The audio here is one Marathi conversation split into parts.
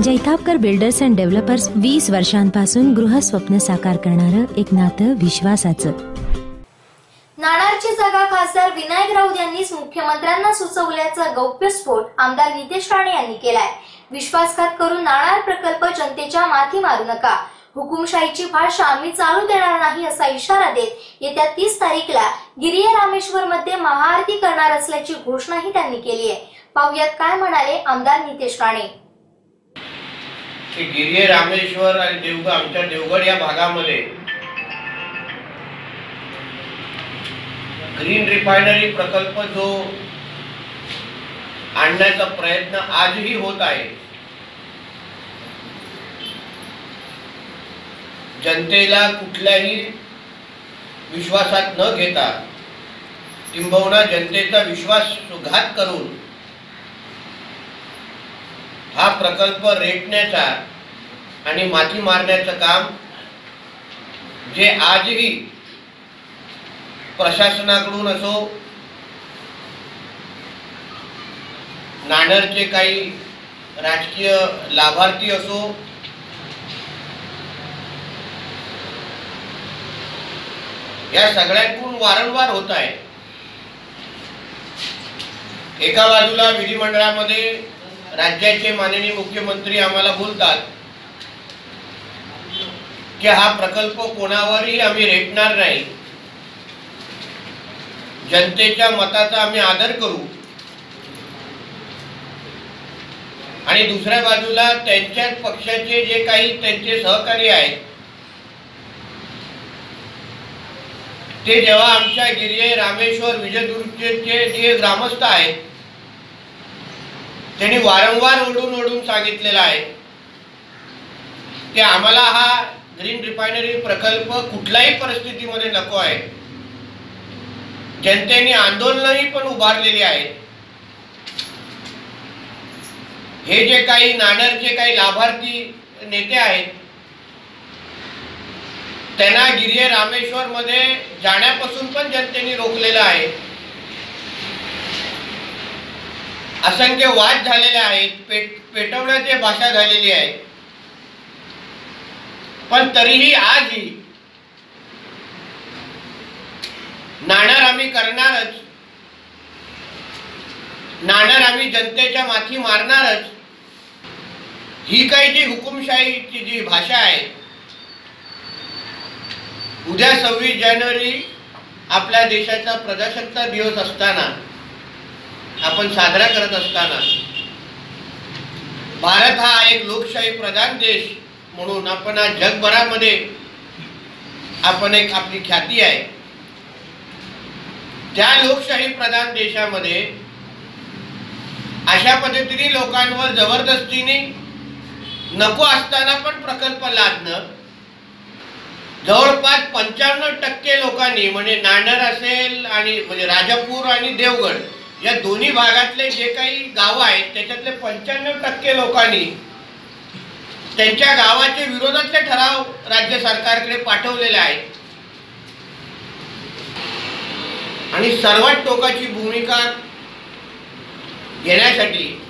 जैतापकर बिल्डर्स अँड डेव्हलपर्स वीस वर्षांपासून गृहस्वप्न साकार करणारं एक नातं विश्वासाचं. नाणारची जागा खासदार विनायक राऊत यांनीच मुख्यमंत्र्यांना सुचवल्याचा गौप्यस्फोट आमदार नितेश राणे यांनी केलाय. विश्वासघात करून नाणार प्रकल्प जनतेच्या माथी मारू नका. हुकुमशाहीची भाषा आम्ही चालू देणार नाही असा इशारा देत येत्या तीस तारीखला गिरिय रामेश्वर मध्ये महाआरती करणार असल्याची घोषणाही त्यांनी केली आहे. पाहुयात काय म्हणाले आमदार नितेश राणे. की गिरिये रामेश्वर आणि देवगड आमच्या देवगड या भागामध्ये ग्रीन रिफायनरी प्रकल्प जो आणण्याचा प्रयत्न आजही होत आहे. जनतेला कुठल्याही विश्वासात न घेता किंबहुना जनतेचा विश्वासघात करून हा प्रकल्प रेटण्याचा आणि माती मारण्याचं काम जे आजही प्रशासनाकडून असो नाणरचे काही राजकीय लाभार्थी असो या सगळ्यांकडून वारंवार होत आहे. एका बाजूला विधिमंडळामध्ये राज्याचे माननीय मुख्यमंत्री आम्हाला बोलतात की हा प्रकल्प कोणावरही आम्ही रेटणार नाही. जनतेच्या मताचा आम्ही आदर करू. आणि दुसऱ्या बाजूला त्यांच्याच पक्षाचे जे काही त्यांचे सहकारी आहेत ते जेव्हा आमच्या गिरिये रामेश्वर विजयदुर्गचे जे ग्रामस्थ आहेत त्यांनी वारंवार ओढून ओढून सांगितलेलं आहे की आम्हाला हा ग्रीन रिफायनरी प्रकल्प कुठल्याही परिस्थितीमध्ये नको आहे. जनतेने आंदोलनही पण उभारलेली आहेत. हे जे काही नाणारचे काही लाभार्थी नेते आहेत त्यांना गिरिये रामेश्वर मध्ये जाण्यापासून पण जनतेने रोखलेलं आहे. असंख्य वाद झालेले आहेत पेट पेटवण्याची भाषा झालेली आहे. पण तरीही आजही नाणार आम्ही करणारच नाणार आम्ही जनतेच्या माथी मारणारच ही काही जी हुकुमशाहीची जी भाषा आहे उद्या सव्वीस जानेवारी आपल्या देशाचा प्रजासत्ताक दिवस असताना आपण साजरा करत असताना भारत हा एक लोकशाही प्रधान देश. म्हणून आपण आज जगभरामध्ये आपण एक आपली ख्याती आहे. त्या लोकशाही प्रधान देशामध्ये अशा पद्धतीने लोकांवर जबरदस्तीने नको असताना पण प्रकल्प लादणं जवळपास पंच्याण्णव टक्के लोकांनी म्हणजे नांदर असेल आणि म्हणजे राजापूर आणि देवगड या दोन्ही भागातले जे काही गाव आहेत त्याच्यातले पंच्याण्णव टक्के लोकांनी त्यांच्या गावाचे विरोधातले ठराव राज्य सरकारकडे पाठवलेले आहेत. आणि सर्वात टोकाची भूमिका घेण्यासाठी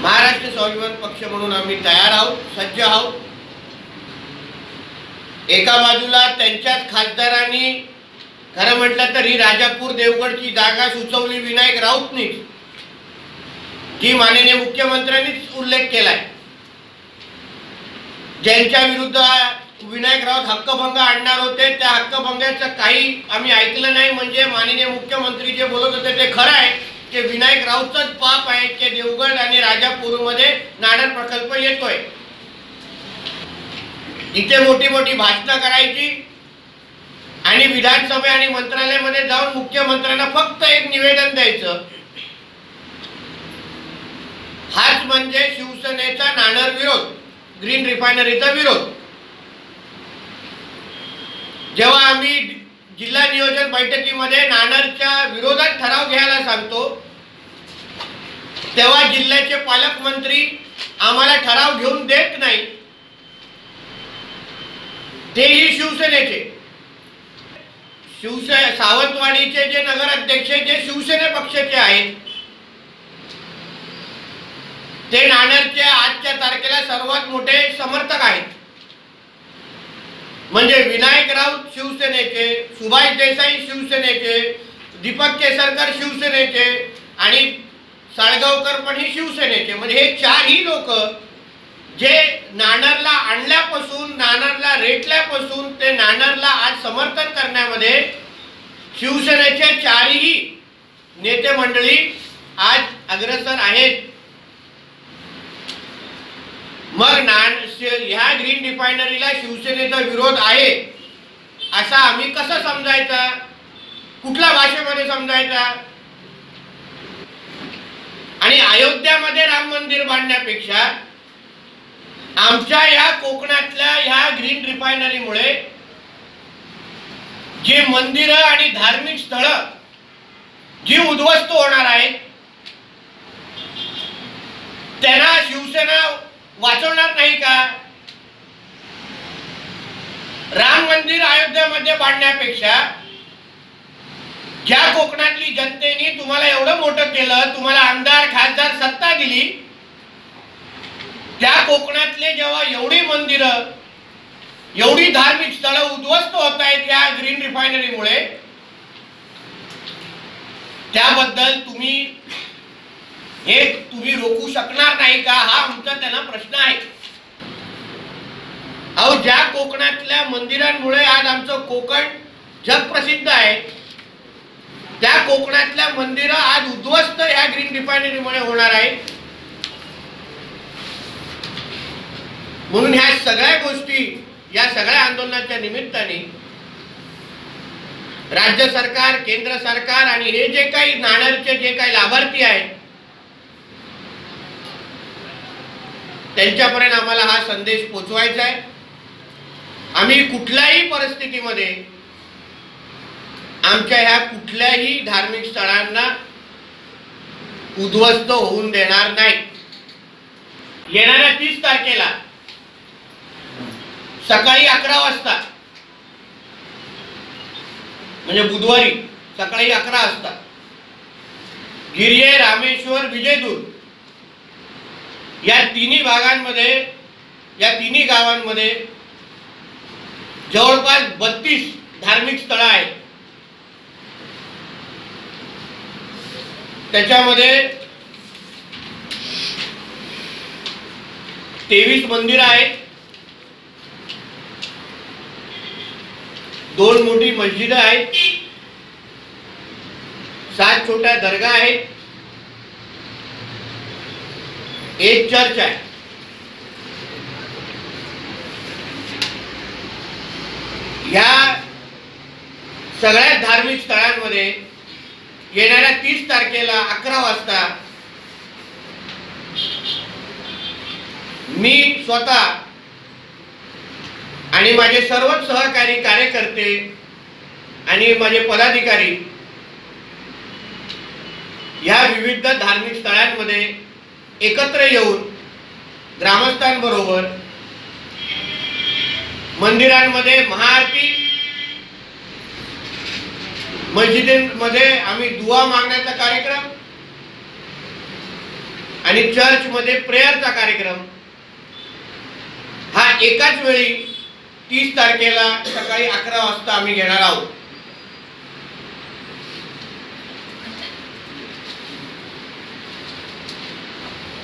महाराष्ट्र स्वाभिमान पक्ष म्हणून आम्ही तयार आहोत सज्ज आहोत. एका बाजूला त्यांच्याच खासदारांनी खरं म्हटलं तर ही राजापूर देवगडची जागा सुचवली विनायक राऊतनीच. ती माननीय मुख्यमंत्र्यांनीच उल्लेख केलाय. ज्यांच्या विरुद्ध विनायक राऊत हक्कभंग आणणार होते त्या हक्कभंगाचं काही आम्ही ऐकलं नाही. म्हणजे माननीय मुख्यमंत्री जे बोलत होते ते खरं आहे की विनायक राऊतच पाप आहे ते देवगड आणि राजापूरमध्ये नाणार प्रकल्प येतोय. इथे मोठी मोठी भाषणं करायची आणि विधानसभा आणि मंत्रालयामध्ये जाऊन मुख्यमंत्र्यांना फक्त एक निवेदन द्यायचं. हाच म्हणजे शिवसेनेचा नाणार विरोध ग्रीन रिफायनरीचा विरोध. जेव्हा आम्ही जिल्हा नियोजन बैठकीमध्ये नाणारच्या विरोधात ठराव घ्यायला सांगतो तेव्हा जिल्ह्याचे पालकमंत्री आम्हाला ठराव घेऊन देत नाही तेही शिवसेनेचे. शिवसे सावंतवाडीचे जे नगराध्यक्ष जे शिवसेने पक्षाचे आहेत ते नाणरचे आजच्या तारखेला सर्वात मोठे समर्थक आहेत. म्हणजे विनायक राऊत शिवसेनेचे सुभाष देसाई शिवसेनेचे दीपक केसरकर शिवसेनेचे आणि साळगावकर पण हे शिवसेनेचे. म्हणजे हे चारही लोक जे नाणारला आणल्यापासून नाणारला रेटल्यापासून ते नाणारला आज समर्थन करण्यामध्ये शिवसेनेचे चारही नेते मंडळी आज अग्रसर आहेत. मग नाण ह्या ग्रीन रिफायनरीला शिवसेनेचा विरोध आहे असा आम्ही कसं समजायचा? कुठल्या भाषेमध्ये समजायचा? आणि अयोध्यामध्ये राम मंदिर बांधण्यापेक्षा आमच्या या कोकणातल्या ह्या ग्रीन रिफायनरीमुळे जी मंदिरं आणि धार्मिक स्थळं जी उद्ध्वस्त होणार आहेत त्यांना शिवसेना वाचवणार नाही का? राम मंदिर अयोध्यामध्ये बांधण्यापेक्षा ज्या कोकणातली जनतेने तुम्हाला एवढं मोठं केलं तुम्हाला आमदार खासदार सत्ता दिली त्या कोकणातले जेव्हा एवढी मंदिरं एवढी धार्मिक स्थळं उद्ध्वस्त होत आहेत या ग्रीन रिफायनरीमुळे त्याबद्दल तुम्ही हे तुम्ही रोखू शकणार नाही का? हा आमचा त्यांना प्रश्न आहे. अहो ज्या कोकणातल्या मंदिरांमुळे आज आमचं कोकण जगप्रसिद्ध आहे त्या कोकणातल्या मंदिरं आज उद्ध्वस्त ह्या ग्रीन रिफायनरीमुळे होणार आहे म्हणून ह्या सगळ्या गोष्टी या सगळ्या आंदोलनाच्या निमित्ताने राज्य सरकार केंद्र सरकार आणि हे जे काही नाणारचे जे काही लाभार्थी आहेत त्यांच्यापर्यंत आम्हाला हा संदेश पोचवायचा आहे. आम्ही कुठल्याही परिस्थितीमध्ये आमच्या ह्या कुठल्याही धार्मिक स्थळांना उद्ध्वस्त होऊन देणार नाही. येणाऱ्या तीस तारखेला सकाळी अकरा वाजता म्हणजे बुधवारी सकाळी अकरा वाजता गिर्ये रामेश्वर विजयदूर या तिन्ही भागांमध्ये या तिन्ही गावांमध्ये जवळपास बत्तीस धार्मिक स्थळं आहेत. त्याच्यामध्ये तेवीस मंदिरं आहेत. दोन मोठी मस्जिद आहेत. सात छोट्या दर्गा आहेत. एक चर्च आहे. या सगळ्या धार्मिक स्थळांमध्ये येणाऱ्या तीस तारखेला अकरा वाजता मी स्वतः आणि माझे सर्वच सहकारी कार्यकर्ते आणि माझे पदाधिकारी या विविध धार्मिक स्थळांमध्ये एकत्र येऊन ग्रामस्थांबरोबर मंदिरांमध्ये महाआरती मस्जिदींमध्ये आम्ही दुवा मागण्याचा कार्यक्रम आणि चर्चमध्ये प्रेयरचा कार्यक्रम. हा एकाच वेळी तीस तारखेला सकाळी अकरा वाजता आम्ही घेणार आहोत.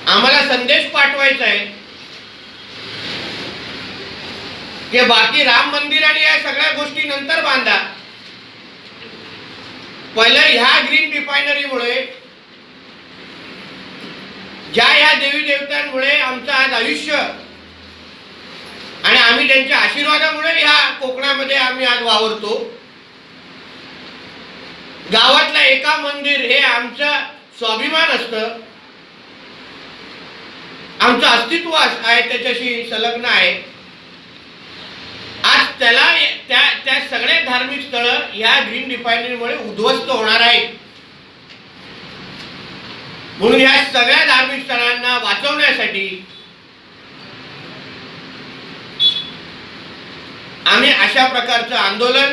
आम्हाला संदेश पाठवायचा आहे की बाकी राम मंदिर आणि या सगळ्या गोष्टी नंतर बांधा. पहिलं ह्या ग्रीन रिफायनरीमुळे ज्या ह्या देवी देवतांमुळे आमचं आज आयुष्य आणि आम्ही त्यांच्या आशीर्वादामुळे ह्या कोकणामध्ये आम्ही आज वावरतो. गावातलं एका मंदिर हे आमचं स्वाभिमान असतं. आमचं अस्तित्व आहे त्याच्याशी संलग्न आहे. आज त्याला त्या त्या सगळे धार्मिक स्थळ ह्या ग्रीन रिफायनरीमुळे उद्ध्वस्त होणार आहेत. म्हणून या सगळ्या धार्मिक स्थळांना वाचवण्यासाठी आम्ही अशा प्रकारचं आंदोलन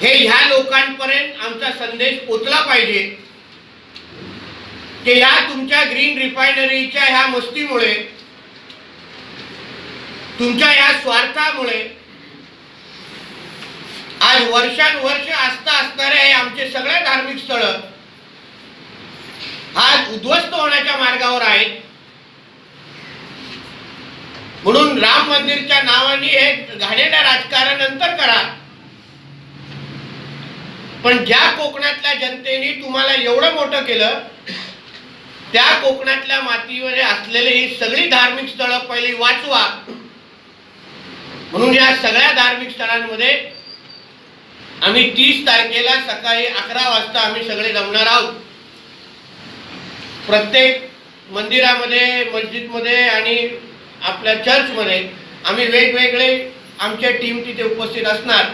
हे ह्या लोकांपर्यंत आमचा संदेश पोचला पाहिजे. की या तुमच्या ग्रीन रिफायनरीच्या ह्या मस्तीमुळे तुमच्या या स्वार्थामुळे आज वर्षानुवर्ष आस्था असणारे हे आमचे सगळे धार्मिक स्थळ आज उद्ध्वस्त होण्याच्या मार्गावर आहेत. म्हणून राम मंदिरच्या नावाने हे घाणेरडं राजकारण नंतर करा. पण ज्या कोकणातल्या जनतेने तुम्हाला एवढं मोठं केलं त्या कोकणातल्या मातीमध्ये असलेले ही सगळी धार्मिक स्थळं पहिली वाचवा. म्हणून या सगळ्या धार्मिक स्थळांमध्ये आम्ही तीस तारखेला सकाळी अकरा वाजता आम्ही सगळे जमणार आहोत. प्रत्येक मंदिरामध्ये मस्जिदमध्ये आणि आपल्या चर्चमध्ये आम्ही वेगवेगळे आमच्या टीम तिथे उपस्थित असणार.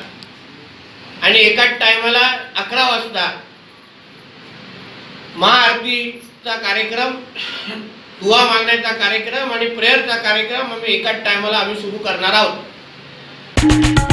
आणि एकाच टायमाला अकरा वाजता चा कार्यक्रम दुवा मागण्याचा कार्यक्रम आणि प्रेयरचा कार्यक्रम आम्ही एकाच टायमाला आम्ही सुरू करणार आहोत.